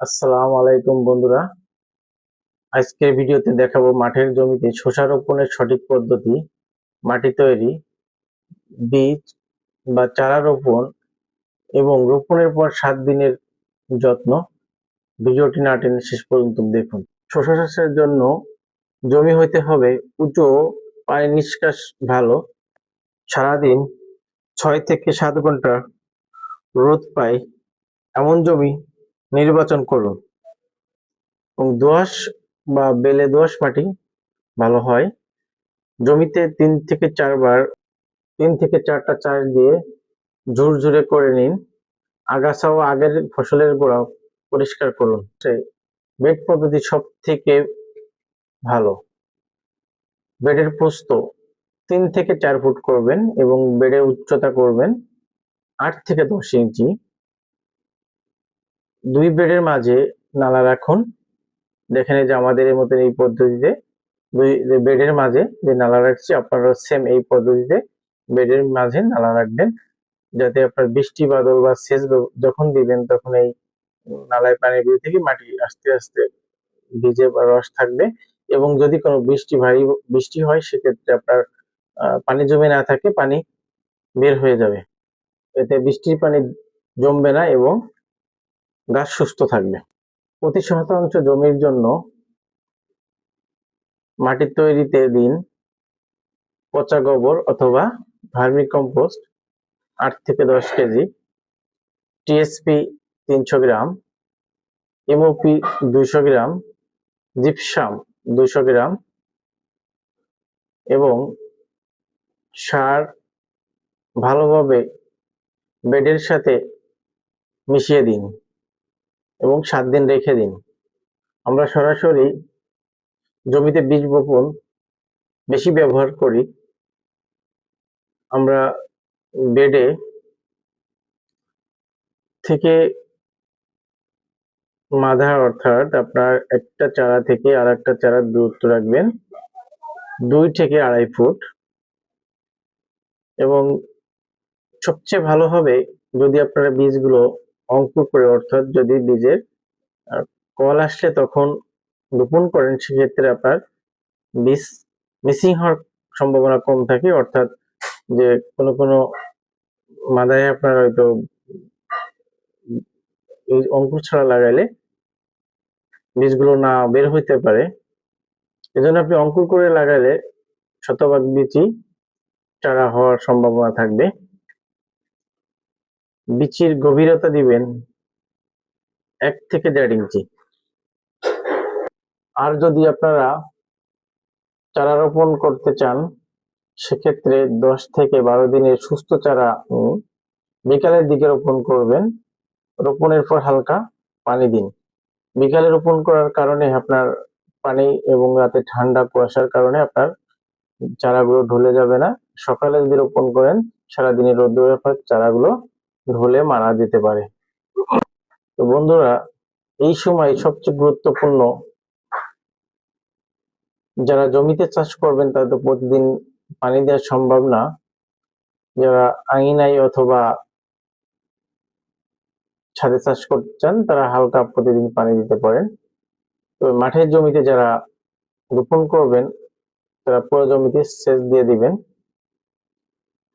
আসসালামু আলাইকুম বন্ধুরা। আজকের ভিডিওতে দেখাবো মাঠের জমিতে শসা রোপণের সঠিক পদ্ধতি, মাটি তৈরি, বীজ বা চারা রোপণ এবং রোপণের পর সাত দিনের যত্ন। ভিডিওটি না টেনে শেষ পর্যন্ত দেখুন। শসা চাষের জন্য জমি হইতে হবে উঁচু পানি নিষ্কাশ ভালো। সারাদিন ছয় থেকে সাত ঘণ্টা রোদ পায় এমন জমি নির্বাচন করুন। এবং দোআঁশ বা বেলে দোআঁশ মাটি ভালো হয়। জমিতে তিন থেকে চারবার, তিন থেকে চারটা চাষ দিয়ে ঝুরঝুরে করে নিন। আগাছা ও আগের ফসলের গোড়া পরিষ্কার করুন। সেই বেড পদ্ধতি সব থেকে ভালো। বেডের প্রস্থ তিন থেকে চার ফুট করবেন এবং বেডের উচ্চতা করবেন আট থেকে দশ ইঞ্চি। দুই বেডের মাঝে নালা রাখুন। দেখেন যে আমাদের এই মতন এই পদ্ধতিতে দুই বেডের মাঝে যে নালা রাখছি আপনারা সেম এই পদ্ধতিতে বেডের মাঝে নালা রাখবেন। যাতে আপনার বৃষ্টি, বাদল বা সেচ যখন দিবেন তখন এই নালায় পানি ভিতর থেকে মাটি আস্তে আস্তে ভিজে বা রস থাকবে এবং যদি কোনো বৃষ্টি, ভারী বৃষ্টি হয়, সেক্ষেত্রে আপনার পানি জমে না থাকে, পানি বের হয়ে যাবে। এতে বৃষ্টির পানি জমবে না এবং গাছ সুস্থ থাকবে। প্রতি শতাংশ জমির জন্য মাটি তৈরিতে দিন পচা গোবর অথবা ভার্মি কম্পোস্ট আট থেকে দশ কেজি টিএসপি তিনশো গ্রাম এমওপি দুইশো গ্রাম, জিপসাম দুইশো গ্রাম এবং সার ভালোভাবে বেডের সাথে মিশিয়ে দিন। এবং সাত দিন রেখে দিন। আমরা সরাসরি জমিতে বীজ বপন বেশি ব্যবহার করি। আমরা বেডে থেকে মাধা অর্থাৎ আপনার একটা চারা থেকে আর একটা চারার দূরত্ব রাখবেন। দুই থেকে আড়াই ফুট। এবং সবচেয়ে ভালো হবে যদি আপনারা বীজগুলো অঙ্কুর করে, অর্থাৎ যদি বীজের কল আসলে তখন রোপণ করেন, সেক্ষেত্রে আপনার বীজ মিসিং হওয়ার সম্ভাবনা কম থাকে। অর্থাৎ যে কোনো কোনো মাদায় আপনার হয়তো অঙ্কুর ছাড়া লাগাইলে বীজগুলো না বের হইতে পারে। এজন্য আপনি অঙ্কুর করে লাগাইলে শতভাগ বীজই চারা হওয়ার সম্ভাবনা থাকবে। বীচির গভীরতা দিবেন এক থেকে দেড় ইঞ্চি। আর যদি আপনারা চারা রোপণ করতে চান, সেক্ষেত্রে দশ থেকে বারো দিনের সুস্থ চারা বিকালের দিকে রোপণ করবেন। রোপণের পর হালকা পানি দিন। বিকালে রোপণ করার কারণে আপনার পানি এবং রাতে ঠান্ডা কুয়াশার কারণে আপনার চারাগুলো ঢলে যাবে না। সকালে যদি রোপণ করেন, সারাদিনের রোদ্দুরের পর চারাগুলো ঢলে মারা যেতে পারে। তো বন্ধুরা, এই সময় সবচেয়ে গুরুত্বপূর্ণ যারা জমিতে চাষ করবেন তাদের প্রতিদিন পানি দেওয়া সম্ভব না। যারা আঙিনাই অথবা ছাদে চাষ করতে চান, তারা হালকা প্রতিদিন পানি দিতে পারেন। তো মাঠের জমিতে যারা রোপণ করবেন, তারা পুরো জমিতে সেচ দিয়ে দিবেন।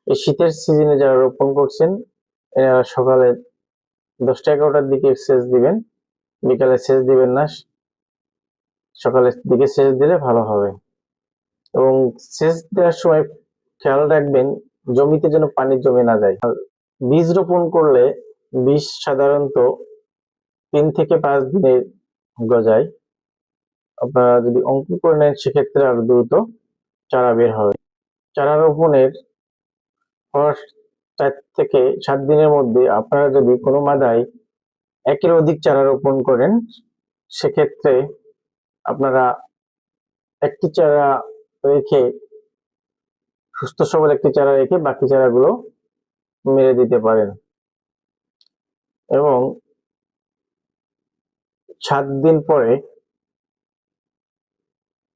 এই শীতের সিজনে যারা রোপণ করছেন সকালে দশটা এগারোটার দিকে সেচ দিবেন, বিকালে সেচ দিবেন না, সকালের দিকে সেচ দিলে ভালো হবে। এবং সেচ দেওয়ার সময় খেয়াল রাখবেন, জমিতে যেন পানি জমে না যায়। বীজ রোপণ করলে বীজ সাধারণত তিন থেকে পাঁচ দিনে গজায়। আপনারা যদি অঙ্কুর করে নেন, সেক্ষেত্রে আরও দ্রুত চারা বের হবে। চারা রোপণের চার থেকে সাত দিনের মধ্যে আপনারা যদি কোনো মাদায় একের অধিক চারা রোপণ করেন, সেক্ষেত্রে আপনারা একটি চারা রেখে, সুস্থ সবল একটি চারা রেখে বাকি চারাগুলো মেরে দিতে পারেন। এবং সাত দিন পরে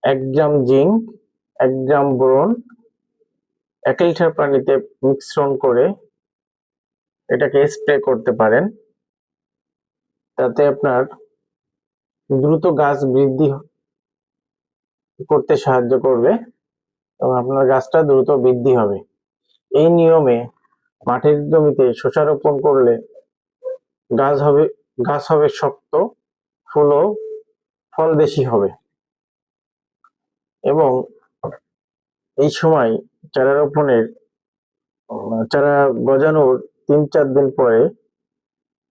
এক গ্রাম জিঙ্ক, এক গ্রাম বোরন এক লিটার পানিতে মিশ্রণ করে এটাকে স্প্রে করতে পারেন। তাতে আপনার দ্রুত গাছ বৃদ্ধি করতে সাহায্য করবে এবং আপনার গাছটা দ্রুত বৃদ্ধি হবে। এই নিয়মে মাটির জমিতে শসা রোপণ করলে গাছ হবে গাছ হবে শক্ত, ফুল ফল বেশি হবে। এবং এই সময় চারা রোপণের চারা গজানোর তিন চার দিন পরে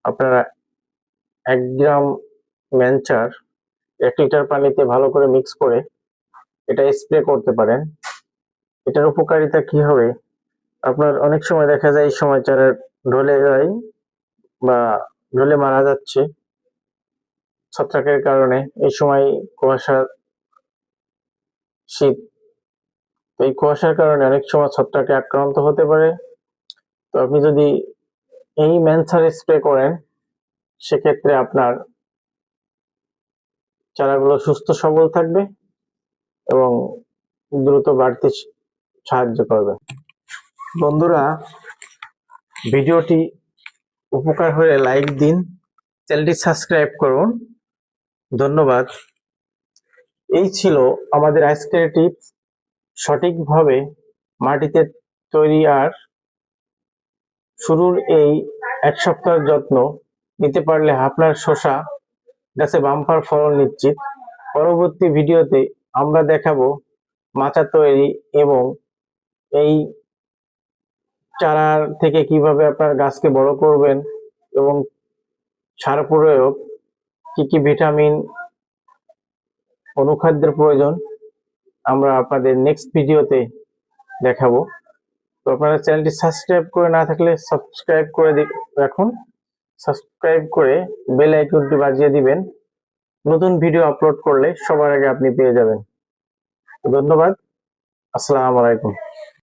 আপনারা এক গ্রাম ম্যানচার এক লিটার পানিতে ভালো করে মিক্স করে এটা স্প্রে করতে পারেন। এটার উপকারিতা কি হবে? আপনার অনেক সময় দেখা যায় এই সময় চারা ঢলে যায় বা ঢলে মারা যাচ্ছে। ছত্রাকের কারণে এই সময় কুয়াশা, শীত এই কুয়াশার কারণে অনেক সময় ছত্রাকে আক্রান্ত হতে পারে। তো আপনি যদি এই ম্যানসার স্প্রে করেন, সেক্ষেত্রে আপনার চারাগুলো সুস্থ, সবল থাকবে এবং দ্রুত বাড়তে সাহায্য করবে। বন্ধুরা, ভিডিওটি উপকার হলে লাইক দিন, চ্যানেলটি সাবস্ক্রাইব করুন। ধন্যবাদ। এই ছিল আমাদের আজকের টিপস। সঠিকভাবে মাটিতে তৈরি আর শুরুর এই এক সপ্তাহের যত্ন নিতে পারলে আপনার শসা, গাছে বাম্পার ফলন নিশ্চিত। পরবর্তী ভিডিওতে আমরা দেখাবো মাচা তৈরি এবং এই চারার থেকে কীভাবে আপনার গাছকে বড় করবেন এবং সার প্রয়োগ, কি কি ভিটামিন, অনুখাদ্যের প্রয়োজন আমরা আপনাদের নেক্সট ভিডিওতে দেখাবো। তো আপনারা চ্যানেলটি সাবস্ক্রাইব করে না থাকলে সাবস্ক্রাইব করে রাখুন। সাবস্ক্রাইব করে বেল আইকনটি বাজিয়ে দিবেন। নতুন ভিডিও আপলোড করলে সবার আগে আপনি পেয়ে যাবেন। ধন্যবাদ। আসসালামু আলাইকুম।